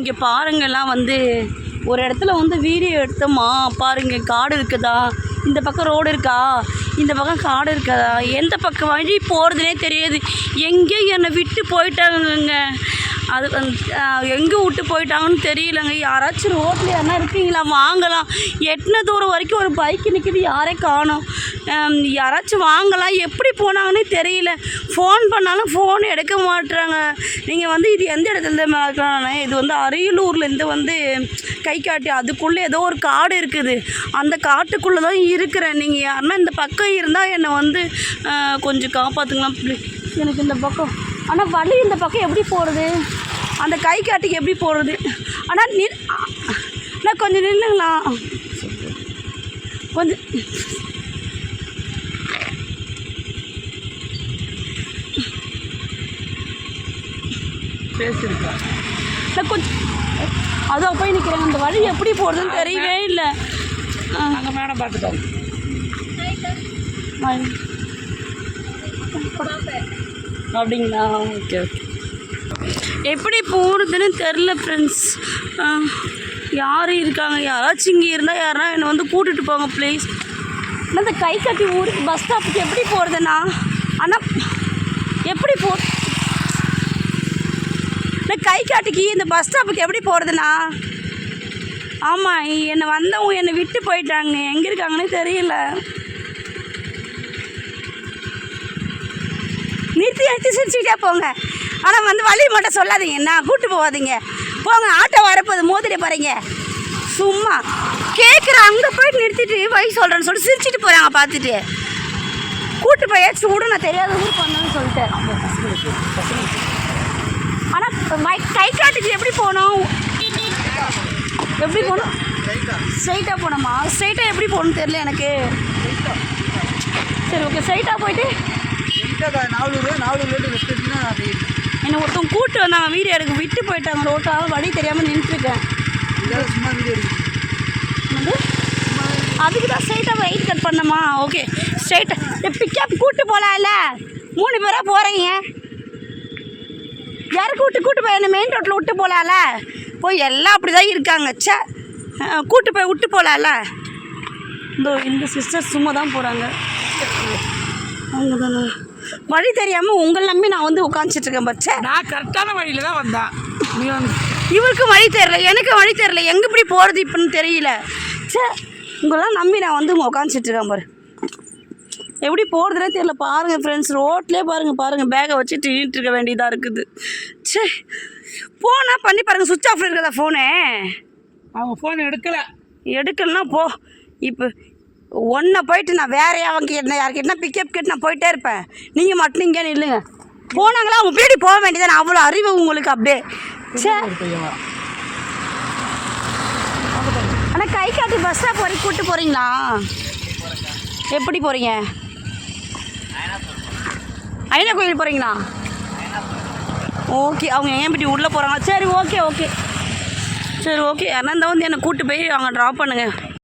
இங்கே பாருங்கள்லாம் வந்து ஒரு இடத்துல வந்து வீடியோ எடுத்தோமா. பாருங்க காடு இருக்குதா? இந்த பக்கம் ரோடு இருக்கா? இந்த பக்கம் காடு இருக்காதா எந்த பக்கம் வழி போகிறதுனே தெரியாது. எங்கே என்னை விட்டு போயிட்டாங்கங்க. அது எங்கே விட்டு போயிட்டாங்கன்னு தெரியலங்க. யாராச்சும் ரோட்டில் யாருனா இருக்கீங்களா? வாங்கலாம். எட்டின தூரம் வரைக்கும் ஒரு பைக் நிற்கிது யாரே காணோம். யாராச்சும் வாங்கலாம். எப்படி போனாங்கன்னே தெரியல. ஃபோன் பண்ணாலும் ஃபோன் எடுக்க மாட்டுறாங்க நீங்கள் வந்து இது எந்த இடத்துல மேலே இது வந்து அரியலூர்லேருந்து வந்து கை காட்டி அதுக்குள்ளே ஏதோ ஒரு காடு இருக்குது. அந்த காட்டுக்குள்ளே தான் இருக்கிறேன். நீங்கள் யாருன்னா இந்த பக்கம் இருந்தால் என்னை வந்து கொஞ்சம் காப்பாற்றுங்களா ப்ளீஸ் எனக்கு இந்த பக்கம் ஆனால் வழி இந்த பக்கம் எப்படி போகிறது அந்த கை காட்டுக்கு எப்படி போகிறது ஆனால் நீ நான் கொஞ்சம் நில்லுங்களா கொஞ்சம் பேசியிருக்கா? நான் கொஞ்சம் அதோ போய் நிற்கிறேன் அந்த வழி எப்படி போகிறதுன்னு தெரியவே இல்லை. அங்கே மேடம் பார்த்துட்டோம். அப்படிங்களா? Okay okay. எப்படி போகிறதுன்னு தெரில ஃப்ரெண்ட்ஸ் யார் இருக்காங்க? யாராச்சும் இங்கே இருந்தால் யாருன்னா என்னை வந்து கூட்டிகிட்டு போங்க ப்ளீஸ் ஆனால் இந்த கை கட்டி ஊருக்கு பஸ் ஸ்டாப்புக்கு எப்படி போகிறதுண்ணா ஆனால் எப்படி போ இந்த இந்த பஸ் ஸ்டாப்புக்கு எப்படி போகிறதுண்ணா ஆமாம் என்னை வந்தவங்க என்னை விட்டு போயிட்டாங்க எங்கே இருக்காங்கன்னு தெரியல. நிறுத்தி நிறுத்தி சிரிச்சுக்கிட்டே போங்க. ஆனால் வந்து வழி மட்டும் சொல்லாதீங்க. என்ன கூட்டு போகாதீங்க போங்க ஆட்டோ வரப்போது மோதிட்டு போகிறீங்க சும்மா. கேட்குற அங்கே போயிட்டு நிறுத்திட்டு வழி சொல்கிறேன்னு சொல்லிட்டு சிரிச்சிட்டு போகிறாங்க பார்த்துட்டு. கூட்டு போயாச்சும் கூட நான் தெரியாத ஊருக்கு வந்தேன்னு சொல்லிட்டு. ஆனால் மை கை காட்டுக்கு எப்படி போகணும் எப்படி போகணும் ஸ்ட்ரைட்டாக போகணுமா ஸ்ட்ரைட்டாக எப்படி போகணும்னு தெரில எனக்கு. சரி ஓகே ஸ்ட்ரைட்டாக போயிட்டு எங்கே என்னை ஒருத்தவங்க கூட்டு வந்தாங்க வீடியோ எடுக்க விட்டு போயிட்டாங்க ரோட்டாக வழி தெரியாமல் நின்றுட்டுருக்கேன். அதுக்கு தான் ஸ்ட்ரைட்டாக வெயிட் கட் பண்ணமா ஓகே ஸ்ட்ரைட்டாக பிக்கப் கூட்டு போகலாம்ல மூணு பேராக போகிறீங்க யார் கூட்டு கூட்டு போய் என்ன மெயின் ரோட்டில் விட்டு போகலாம்ல போய் எல்லாம் அப்படி தான் இருக்காங்க. ச்சே. அஹ், கூட்டு போய் விட்டு போகலாம்ல இந்த இந்த சிஸ்டர் சும்மா தான் போகிறாங்க அவங்க தானே வழி தெரியாமல் உங்களை நம்பி நான் வந்து உட்காந்துட்டு இருக்கேன் பச்சை நான் கரெக்டான வழியில் தான் வந்தேன். நீ வந்து இவருக்கு வழி தெரில எனக்கு வழி தெரில எங்கே இப்படி போகிறது இப்படின்னு தெரியல. சே உங்களெல்லாம் நம்பி நான் வந்து உட்காந்துட்டு இருக்கேன் பாரு. எப்படி போகிறதுனே தெரியல. பாருங்கள் ஃப்ரெண்ட்ஸ் ரோட்லேயே பாருங்கள் பாருங்கள் பேகை வச்சுட்டு நின்றுட்டு இருக்க வேண்டியதாக இருக்குது. சே போனால் பண்ணி பாருங்கள் சுவிட்ச் ஆஃப் இருக்கிறதா ஃபோனு அவங்க ஃபோன் எடுக்கலை. எடுக்கலனா போ. இப்போ ஒன்றை போயிட்டு நான் வேற அவங்க என்ன யார்கிட்ட பிக்கப் கேட்டு நான் போயிட்டே இருப்பேன். நீங்கள் மட்டும் இங்கே நில்லுங்க. போனாங்களா அவங்க பின்னாடி போக வேண்டியதானே அவ்வளோ அறிவு உங்களுக்கு அப்படியே. சே ஆனால் கை காட்டி பஸ் ஸ்டாப் வரைக்கும் கூப்பிட்டு போகிறீங்களா எப்படி போகிறீங்க ஐநா கோயில் போகிறீங்களா ஓகே அவங்க ஏன் இப்படி உள்ளே போகிறாங்களா சரி ஓகே ஓகே. சரி ஓகே. யாரா வந்து என்னை கூப்பிட்டு போய் அவங்க ட்ராப் பண்ணுங்கள்